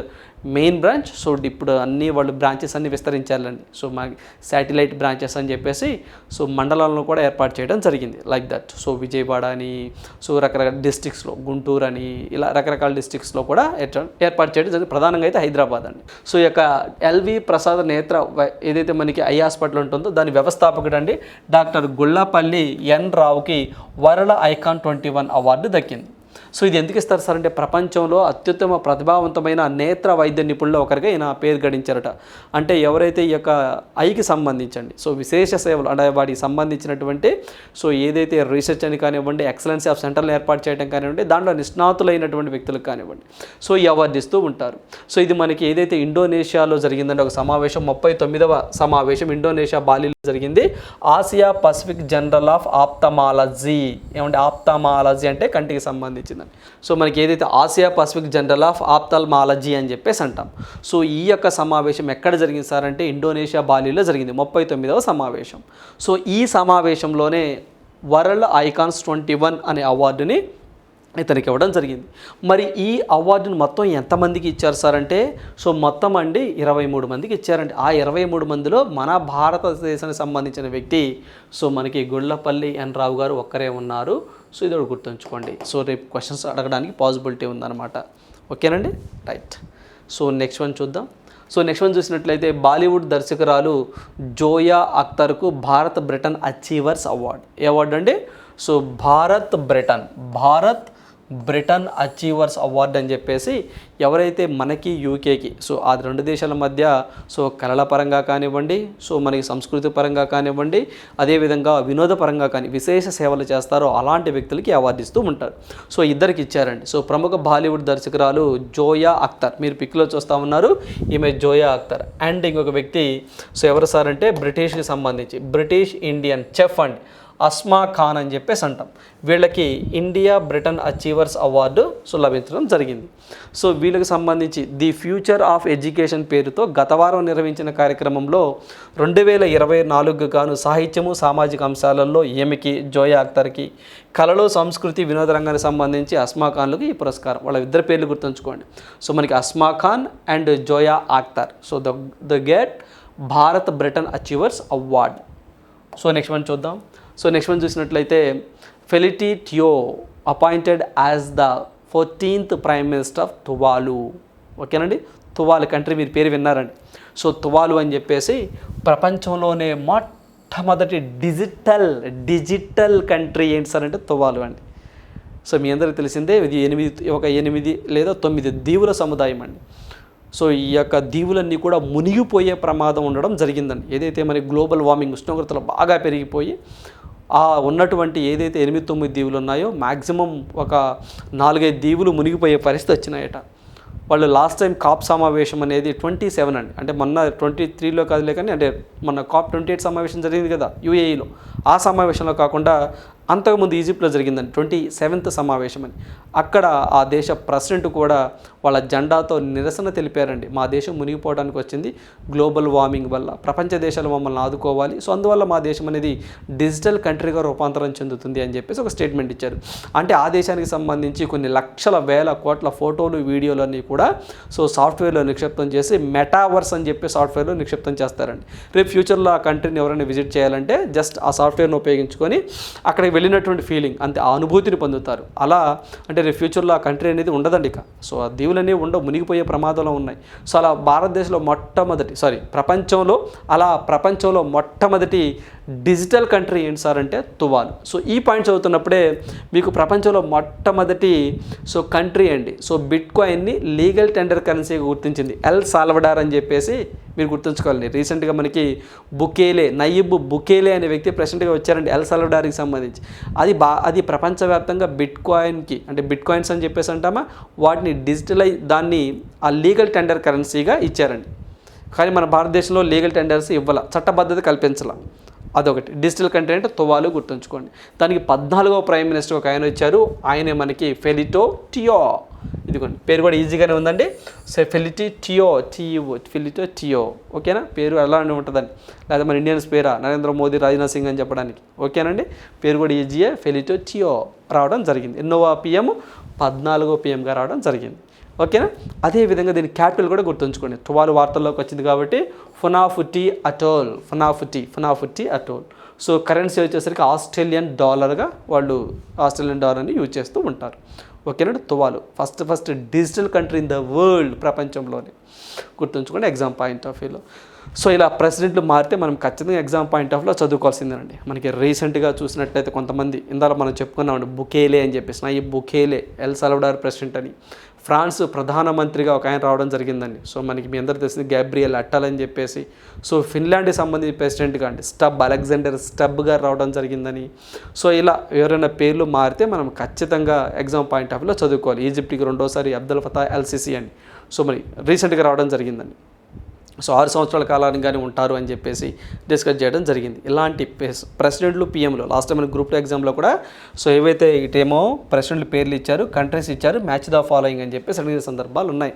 main branch. సో ఇప్పుడు అన్ని వాళ్ళు బ్రాంచెస్ అన్ని విస్తరించాలండి. సో మా శాటిలైట్ బ్రాంచెస్ అని చెప్పేసి సో మండలాలను కూడా ఏర్పాటు చేయడం జరిగింది. Like that. సో విజయవాడ అని సో రకరకాల డిస్ట్రిక్ట్స్లో గుంటూరు అని ఇలా రకరకాల డిస్టిక్స్లో కూడా ఏర్పాటు చేయడం జరిగింది. ప్రధానంగా అయితే హైదరాబాద్ అండి. సో ఈ యొక్క ఎల్వి ప్రసాద్ నేత్ర ఏదైతే మనకి ఐ హాస్పిటల్ ఉంటుందో దాని వ్యవస్థాపకుడు అండి doctor Gullapalli N రావుకి world icon twenty one award దక్కింది. సో ఇది ఎందుకు ఇస్తారు సార్ అంటే ప్రపంచంలో అత్యుత్తమ ప్రతిభావంతమైన నేత్ర వైద్య నిపుణుల్లో ఒకరిగా ఈయన పేరు గడించారట. అంటే ఎవరైతే ఈ యొక్క ఐకి సంబంధించండి. సో విశేష సేవలు అంటే వాటికి సంబంధించినటువంటి సో ఏదైతే రీసెర్చ్ అని కానివ్వండి ఎక్సలెన్సీ ఆఫ్ సెంటర్లు ఏర్పాటు చేయడం కానివ్వండి దాంట్లో నిష్ణాతులైనటువంటి వ్యక్తులకు కానివ్వండి. సో ఈ అవార్డు ఇస్తూ ఉంటారు. సో ఇది మనకి ఏదైతే ఇండోనేషియాలో జరిగిందంటే ఒక సమావేశం ముప్పై తొమ్మిదవ సమావేశం ఇండోనేషియా బాలీలో జరిగింది. Asia Pacific general of ophthalmology. ఏమంటే ఆప్తమాలజీ అంటే కంటికి సంబంధించిందని సో మనకి ఏదైతే Asia Pacific general of ophthalmology అని చెప్పేసి అంటాం. సో ఈ యొక్క సమావేశం ఎక్కడ జరిగింది సార్ అంటే ఇండోనేషియా బాలీలో జరిగింది. ముప్పై తొమ్మిదవ సమావేశం. సో ఈ సమావేశంలోనే వరల్డ్ ఐకాన్స్ ట్వంటీ వన్ అనే అవార్డుని ఇతనికి ఇవ్వడం జరిగింది. మరి ఈ అవార్డును మొత్తం ఎంతమందికి ఇచ్చారు సార్ అంటే? సో మొత్తం అండి ఇరవై మూడు మందికి ఇచ్చారండి. ఆ ఇరవై మూడు మందిలో మన భారతదేశానికి సంబంధించిన వ్యక్తి సో మనకి గుళ్ళపల్లి ఎన్ రావు గారు ఒక్కరే ఉన్నారు. సో ఇది ఒకటి గుర్తుంచుకోండి. సో రేపు క్వశ్చన్స్ అడగడానికి పాసిబిలిటీ ఉందన్నమాట. ఓకేనండి? రైట్ సో నెక్స్ట్ వన్ చూద్దాం. సో నెక్స్ట్ వన్ చూసినట్లయితే బాలీవుడ్ దర్శకురాలు జోయా అఖ్తర్కు భారత్ బ్రిటన్ అచీవర్స్ అవార్డ్. ఏ అవార్డు అండి? So Bharat Britain. Bharat Britain achievers award అని చెప్పేసి ఎవరైతే మనకి యూకేకి సో ఆ రెండు దేశాల మధ్య సో కళల పరంగా కానివ్వండి సో మనకి సంస్కృతి పరంగా కానివ్వండి అదేవిధంగా వినోద పరంగా కానీ విశేష సేవలు చేస్తారో అలాంటి వ్యక్తులకి అవార్డు ఇస్తూ ఉంటారు. సో ఇద్దరికి ఇచ్చారండి. సో ప్రముఖ బాలీవుడ్ దర్శకురాలు జోయా అఖ్తర్ మీరు పిక్లో చూస్తూ ఉన్నారు ఈమె జోయా అఖ్తర్. అండ్ ఇంకొక వ్యక్తి సో ఎవరు సార్ అంటే బ్రిటిష్కి సంబంధించి British Indian chef and Asma Khan అని చెప్పేసి అంటాం. వీళ్ళకి India Britain achievers award so లభించడం జరిగింది. సో వీళ్ళకి సంబంధించి ది ఫ్యూచర్ ఆఫ్ ఎడ్యుకేషన్ పేరుతో గత వారం నిర్వహించిన కార్యక్రమంలో రెండు వేల ఇరవై నాలుగు గాను సాహిత్యము సామాజిక అంశాలలో ఏమికి జోయా అఖ్తర్కి కళలు సంస్కృతి వినోద రంగానికి సంబంధించి అస్మా ఖాన్లకు ఈ పురస్కారం. వాళ్ళ ఇద్దరు పేర్లు గుర్తుంచుకోండి. సో మనకి Asma Khan and Zoya Akhtar. So the the get Bharat Britain achievers award. So next one చూద్దాం. సో నెక్స్ట్ వన్ చూసినట్లయితే Feleti Teo appointed as the fourteenth prime minister of Tuvalu. ఓకేనండి? తువాలు కంట్రీ మీరు పేరు విన్నారండి. So తువాలు అని చెప్పేసి ప్రపంచంలోనే మొట్టమొదటి digital digital country ఏంటి సార్ అంటే తువాలు అండి. సో మీ అందరికీ తెలిసిందే ఇది ఎనిమిది ఒక ఎనిమిది లేదా తొమ్మిది దీవుల సముదాయం అండి. సో ఈ యొక్క దీవులన్నీ కూడా మునిగిపోయే ప్రమాదం ఉండడం జరిగిందండి. ఏదైతే మరి గ్లోబల్ వార్మింగ్ ఉష్ణోగ్రతలు బాగా పెరిగిపోయి ఆ ఉన్నటువంటి ఏదైతే ఎనిమిది తొమ్మిది దీవులు ఉన్నాయో మ్యాక్సిమం ఒక నాలుగైదు దీవులు మునిగిపోయే పరిస్థితి వచ్చినాయట. వాళ్ళు లాస్ట్ టైం కాప్ సమావేశం అనేది ట్వంటీ సెవెన్ అండి. అంటే మొన్న ట్వంటీ త్రీలో కాదులే కానీ అంటే మొన్న కాప్ ట్వంటీ ఎయిట్ సమావేశం జరిగింది కదా యూఏఈలో ఆ సమావేశంలో కాకుండా అంతకుముందు ఈజిప్ట్లో జరిగిందని ట్వంటీ సెవెంత్ సమావేశం అని. అక్కడ ఆ దేశ ప్రెసిడెంట్ కూడా వాళ్ళ జెండాతో నిరసన తెలిపారండి. మా దేశం మునిగిపోవడానికి వచ్చింది గ్లోబల్ వార్మింగ్ వల్ల. ప్రపంచ దేశాలు మమ్మల్ని ఆదుకోవాలి. సో అందువల్ల మా దేశం అనేది డిజిటల్ కంట్రీగా రూపాంతరం చెందుతుంది అని చెప్పేసి ఒక స్టేట్మెంట్ ఇచ్చారు. అంటే ఆ దేశానికి సంబంధించి కొన్ని లక్షల వేల కోట్ల ఫోటోలు వీడియోలు అన్నీ కూడా సో సాఫ్ట్వేర్లో నిక్షిప్తం చేసి మెటావర్స్ అని చెప్పి సాఫ్ట్వేర్లో నిక్షిప్తం చేస్తారండి. రేపు ఫ్యూచర్లో ఆ కంట్రీని ఎవరైనా విజిట్ చేయాలంటే జస్ట్ ఆ సాఫ్ట్వేర్ను ఉపయోగించుకొని అక్కడ వెళ్ళినటువంటి ఫీలింగ్ అంతే ఆ అనుభూతిని పొందుతారు. అలా అంటే రేపు ఫ్యూచర్లో ఆ కంట్రీ అనేది ఉండదండి ఇక. సో ఆ దీవులన్నీ ఉండవు మునిగిపోయే ప్రమాదంలో ఉన్నాయి. సో అలా భారతదేశంలో మొట్టమొదటి సారీ ప్రపంచంలో అలా ప్రపంచంలో మొట్టమొదటి డిజిటల్ కంట్రీ ఏంటి సార్ అంటే తువాలు. సో ఈ పాయింట్ చదువుతున్నప్పుడే మీకు ప్రపంచంలో మొట్టమొదటి సో కంట్రీ అండి సో బిట్ కాయిన్ని లీగల్ టెండర్ కరెన్సీగా గుర్తించింది. ఎల్ సాల్వడార్ అని చెప్పేసి మీరు గుర్తుంచుకోవాలి. రీసెంట్గా మనకి బుకేలే నయీబ్ బుకేలే అనే వ్యక్తి ప్రెసెంట్గా వచ్చారండి ఎల్ సాల్వడార్కి సంబంధించి. అది బా అది ప్రపంచవ్యాప్తంగా బిట్ కాయిన్కి అంటే బిట్ కాయిన్స్ అని చెప్పేసి అంటామా? వాటిని డిజిటలై దాన్ని ఆ లీగల్ టెండర్ కరెన్సీగా ఇచ్చారండి. కానీ మన భారతదేశంలో లీగల్ టెండర్స్ ఇవ్వాల చట్టబద్ధత కల్పించాల. అదొకటి. డిజిటల్ కంటెంట్ తువాలు గుర్తుంచుకోండి. దానికి పద్నాలుగో ప్రైమ్ మినిస్టర్ ఒక ఆయన వచ్చారు. ఆయనే మనకి ఫెలిటో టియో. ఇదిగోండి. పేరు కూడా ఈజీగానే ఉందండి. So Feleti Teo Teo Feleti Teo. ఓకేనా? పేరు అలానే ఉంటుందండి. లేదా మన ఇండియన్స్ పేరా? నరేంద్ర మోదీ రాజ్నాథ్ సింగ్ అని చెప్పడానికి. ఓకేనండి? పేరు కూడా ఈజీయే. ఫెలిటో టియో రావడం జరిగింది. ఎన్నోవా పిఎం? పద్నాలుగో పిఎంగా రావడం జరిగింది. ఓకేనా? అదేవిధంగా దీని క్యాపిటల్ కూడా గుర్తుంచుకోండి. టువాలు వార్తల్లోకి వచ్చింది కాబట్టి Funafuti atoll Funafuti Funafuti atoll so currency వచ్చేసరికి ఆస్ట్రేలియన్ డాలర్గా వాళ్ళు ఆస్ట్రేలియన్ డాలర్ని యూజ్ చేస్తూ ఉంటారు. ఓకేనా? Tuvalu. First first digital country in the world ప్రపంచంలోనే. గుర్తుంచుకోండి ఎగ్జామ్ పాయింట్ ఆఫ్ వ్యూలో. సో ఇలా ప్రెసిడెంట్లు మారితే మనం ఖచ్చితంగా ఎగ్జామ్ పాయింట్ ఆఫ్ చదువుకోవాల్సిందేనండి. మనకి రీసెంట్గా చూసినట్లయితే కొంతమంది ఇందాక మనం చెప్పుకున్నామండి బుకేలే అని చెప్పేసి. ఈ బుకేలే ఎల్ సలవడార్ ప్రెసిడెంట్ అని. ఫ్రాన్స్ ప్రధానమంత్రిగా ఒక ఆయన రావడం జరిగిందండి. సో మనకి మీ అందరూ తెలిసింది గ్యాబ్రియల్ అట్టల్ అని చెప్పేసి. సో ఫిన్లాండ్కి సంబంధించి ప్రెసిడెంట్గా అండి స్టబ్ అలెగ్జాండర్ స్టబ్ గారు రావడం జరిగిందని. సో ఇలా ఎవరైనా పేర్లు మారితే మనం ఖచ్చితంగా ఎగ్జామ్ పాయింట్ ఆఫ్ వ్యూలో చదువుకోవాలి. ఈజిప్ట్కి రెండోసారి అబ్దుల్ ఫతా ఎల్సిసి అని. సో మరి రీసెంట్గా రావడం జరిగిందండి. సో ఆరు సంవత్సరాల కాలానికి కానీ ఉంటారు అని చెప్పేసి డిస్కస్ చేయడం జరిగింది. ఇలాంటి ప్రెసిడెంట్లు పిఎంలు లాస్ట్ టైం గ్రూప్ టూ ఎగ్జామ్లో కూడా సో ఏవైతే ఇటేమో ప్రెసిడెంట్లు పేర్లు ఇచ్చారు కంట్రీస్ ఇచ్చారు మ్యాచ్ ద ఫాలోయింగ్ అని చెప్పేసి అడిగిన సందర్భాలు ఉన్నాయి.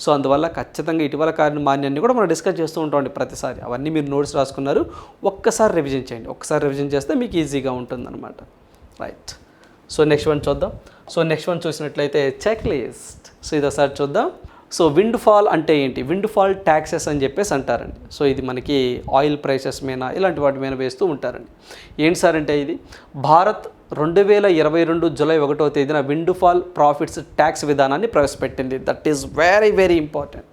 సో అందువల్ల ఖచ్చితంగా ఇటీవల కారిన మాన్యాన్ని కూడా మనం డిస్కస్ చేస్తూ ఉంటామండి ప్రతిసారి. అవన్నీ మీరు నోట్స్ రాసుకున్నారు. ఒక్కసారి రివిజన్ చేయండి. ఒక్కసారి రివిజన్ చేస్తే మీకు ఈజీగా ఉంటుందన్నమాట. రైట్. సో నెక్స్ట్ వన్ చూద్దాం. సో నెక్స్ట్ వన్ చూసినట్లయితే చెక్ లిస్ట్. సో ఇది ఒకసారి చూద్దాం. సో విండ్ ఫాల్ అంటే ఏంటి? విండ్ ఫాల్ ట్యాక్సెస్ అని చెప్పేసి అంటారండి. సో ఇది మనకి ఆయిల్ ప్రైసెస్ మీద ఇలాంటి వాటి మీద వేస్తూ ఉంటారండి. ఏంటి సార్ అంటే ఇది? భారత్ రెండు వేల ఇరవై రెండు జూలై ఒకటో తేదీన విండ్ ఫాల్ ప్రాఫిట్స్ ట్యాక్స్ విధానాన్ని ప్రవేశపెట్టింది. That is very very important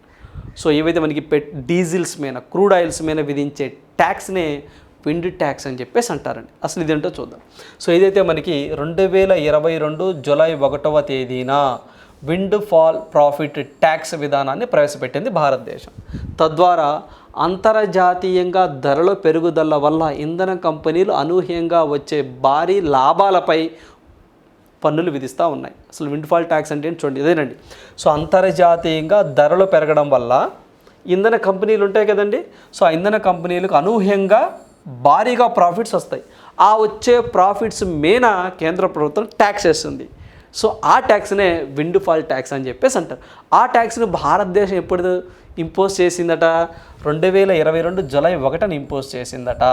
so ఏవైతే మనకి పెట్ డీజిల్స్ మీద క్రూడ్ ఆయిల్స్ మీద విధించే ట్యాక్స్నే విండ్ ట్యాక్స్ అని చెప్పేసి అంటారండి. అసలు ఇదేంటో చూద్దాం. సో ఏదైతే మనకి రెండు వేల ఇరవై రెండు జూలై ఒకటవ తేదీన విండ్ ఫాల్ ప్రాఫిట్ ట్యాక్స్ విధానాన్ని ప్రవేశపెట్టింది భారతదేశం. తద్వారా అంతర్జాతీయంగా ధరల పెరుగుదల వల్ల ఇంధన కంపెనీలు అనూహ్యంగా వచ్చే భారీ లాభాలపై పన్నులు విధిస్తూ ఉన్నాయి. అసలు విండ్ఫాల్ ట్యాక్స్ అంటే చూడండి ఇదేనండి. సో అంతర్జాతీయంగా ధరలు పెరగడం వల్ల ఇంధన కంపెనీలు ఉంటాయి కదండి. సో ఆ ఇంధన కంపెనీలకు అనూహ్యంగా భారీగా ప్రాఫిట్స్ వస్తాయి. ఆ వచ్చే ప్రాఫిట్స్ మీద కేంద్ర ప్రభుత్వం ట్యాక్స్ వేస్తుంది సో ఆ ట్యాక్స్నే విండ్ ఫాల్ ట్యాక్స్ అని చెప్పేసి అంటారు. ఆ ట్యాక్స్ని భారతదేశం ఎప్పుడు ఇంపోజ్ చేసిందట? రెండు వేల ఇరవై రెండు జులై ఒకటని ఇంపోజ్ చేసిందట.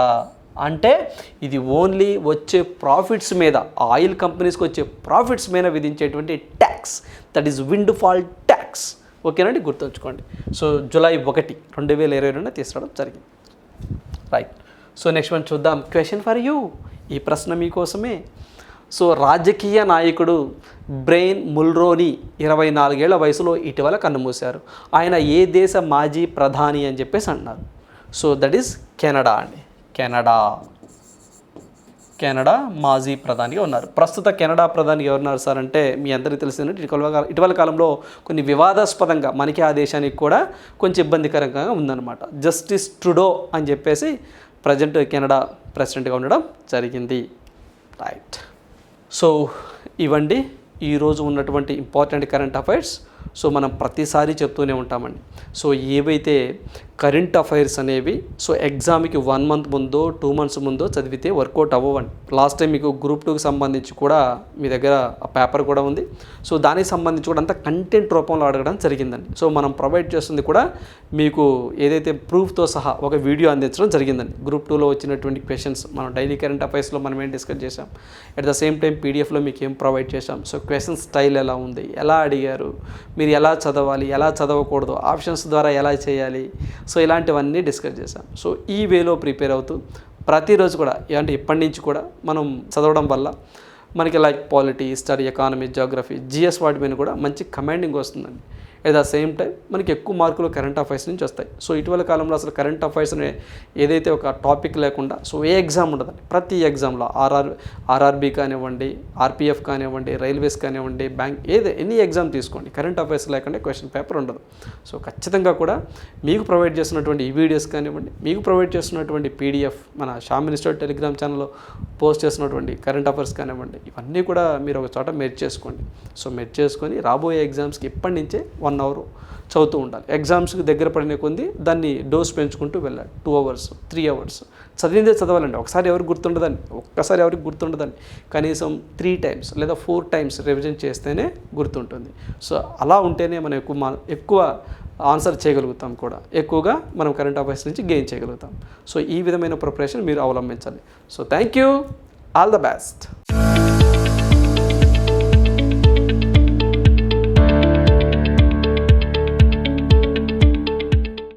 అంటే ఇది ఓన్లీ వచ్చే ప్రాఫిట్స్ మీద ఆయిల్ కంపెనీస్కి వచ్చే ప్రాఫిట్స్ మీద విధించేటువంటి tax. That is windfall tax. ఓకేనండి? గుర్తుంచుకోండి. సో జూలై ఒకటి రెండు వేల ఇరవై రెండు తీసుకురావడం జరిగింది. రైట్. సో నెక్స్ట్ వన్ చూద్దాం. Question for you. ఈ ప్రశ్న మీకోసమే. సో రాజకీయ నాయకుడు బ్రెయిన్ ముల్రోని ఇరవై నాలుగేళ్ళ వయసులో ఇటీవల కన్నుమూశారు. ఆయన ఏ దేశ మాజీ ప్రధాని అని చెప్పేసి అంటున్నారు. సో దట్ ఈస్ కెనడా అండి. కెనడా కెనడా మాజీ ప్రధానిగా ఉన్నారు. ప్రస్తుత కెనడా ప్రధాని ఎవరున్నారు సార్ అంటే మీ అందరికీ తెలిసిందంటే ఇటీవల ఇటీవల కాలంలో కొన్ని వివాదాస్పదంగా మనకి ఆ దేశానికి కూడా కొంచెం ఇబ్బందికరంగా ఉందన్నమాట. జస్టిస్ ట్రుడో అని చెప్పేసి ప్రజెంట్ కెనడా ప్రెసిడెంట్గా ఉండడం జరిగింది. రైట్ సో ఇవండి ఈరోజు ఉన్నటువంటి ఇంపార్టెంట్ కరెంట్ అఫైర్స్ సో మనం ప్రతిసారి చెప్తూనే ఉంటామండి. సో ఏవైతే కరెంట్ అఫైర్స్ అనేవి సో ఎగ్జామ్కి వన్ మంత్ ముందో టూ మంత్స్ ముందో చదివితే వర్కౌట్ అవ్వండి లాస్ట్ టైం మీకు గ్రూప్ టూకి సంబంధించి కూడా మీ దగ్గర ఆ పేపర్ కూడా ఉంది. సో దానికి సంబంధించి కూడా అంతా కంటెంట్ రూపంలో అడగడం జరిగిందండి. సో మనం ప్రొవైడ్ చేస్తుంది కూడా మీకు ఏదైతే ప్రూఫ్తో సహా ఒక వీడియో అందించడం జరిగిందండి. గ్రూప్ టూలో వచ్చినటువంటి క్వశ్చన్స్ మనం డైలీ కరెంట్ అఫైర్స్లో మనం ఏం డిస్కస్ చేసాం అట్ ద సేమ్ టైం పీడిఎఫ్లో మీకు ఏం ప్రొవైడ్ చేసాం సో క్వశ్చన్ స్టైల్ ఎలా ఉంది? ఎలా అడిగారు? మీరు ఎలా చదవాలి ఎలా చదవకూడదు ఆప్షన్స్ ద్వారా ఎలా చేయాలి? సో ఇలాంటివన్నీ డిస్కస్ చేశాం. సో ఈ వేలో ప్రిపేర్ అవుతూ ప్రతిరోజు కూడా అంటే ఇప్పటి నుంచి కూడా మనం చదవడం వల్ల మనకి like polity history economy geography GS వాటి మీద కూడా మంచి కమాండింగ్ వస్తుందండి. ఎట్ ద సేమ్ టైం మనకి ఎక్కువ మార్కులు కరెంట్ అఫైర్స్ నుంచి వస్తాయి. సో ఇటీవల కాలంలో అసలు కరెంట్ అఫైర్స్ అనే ఏదైతే ఒక టాపిక్ లేకుండా సో ఏ ఎగ్జామ్ ఉండదండి. ప్రతి ఎగ్జామ్లో ఆర్ఆర్ ఆర్ఆర్బీ కానివ్వండి ఆర్పిఎఫ్ కానివ్వండి రైల్వేస్ కానివ్వండి బ్యాంక్ ఏది ఎనీ ఎగ్జామ్ తీసుకోండి. కరెంట్ అఫైర్స్ లేకుండా క్వశ్చన్ పేపర్ ఉండదు. సో ఖచ్చితంగా కూడా మీకు ప్రొవైడ్ చేస్తున్నటువంటి ఈ వీడియోస్ కానివ్వండి మీకు ప్రొవైడ్ చేస్తున్నటువంటి పీడిఎఫ్ మన షా మినిస్టర్ టెలిగ్రామ్ ఛానల్లో పోస్ట్ చేస్తున్నటువంటి కరెంట్ అఫైర్స్ కానివ్వండి ఇవన్నీ కూడా మీరు ఒక చోట మెర్చ్ చేసుకోండి. సో మెర్జ్ చేసుకొని రాబోయే ఎగ్జామ్స్కి ఇప్పటి నుంచే వన్ అవర్ చదువుతూ ఉండాలి. ఎగ్జామ్స్కి దగ్గర పడిన కొంది దాన్ని డోస్ పెంచుకుంటూ వెళ్ళాలి. టూ అవర్స్ త్రీ అవర్స్ చదివిందే చదవాలండి. ఒకసారి ఎవరికి గుర్తుండదని ఒక్కసారి ఎవరికి గుర్తుండదని కనీసం త్రీ టైమ్స్ లేదా ఫోర్ టైమ్స్ రివిజన్ చేస్తేనే గుర్తుంటుంది. సో అలా ఉంటేనే మనం ఎక్కువ ఎక్కువ ఆన్సర్ చేయగలుగుతాం కూడా. ఎక్కువగా మనం కరెంట్ అఫైర్స్ నుంచి గెయిన్ చేయగలుగుతాం. సో ఈ విధమైన ప్రిపరేషన్ మీరు అవలంబించాలి. So thank you all the best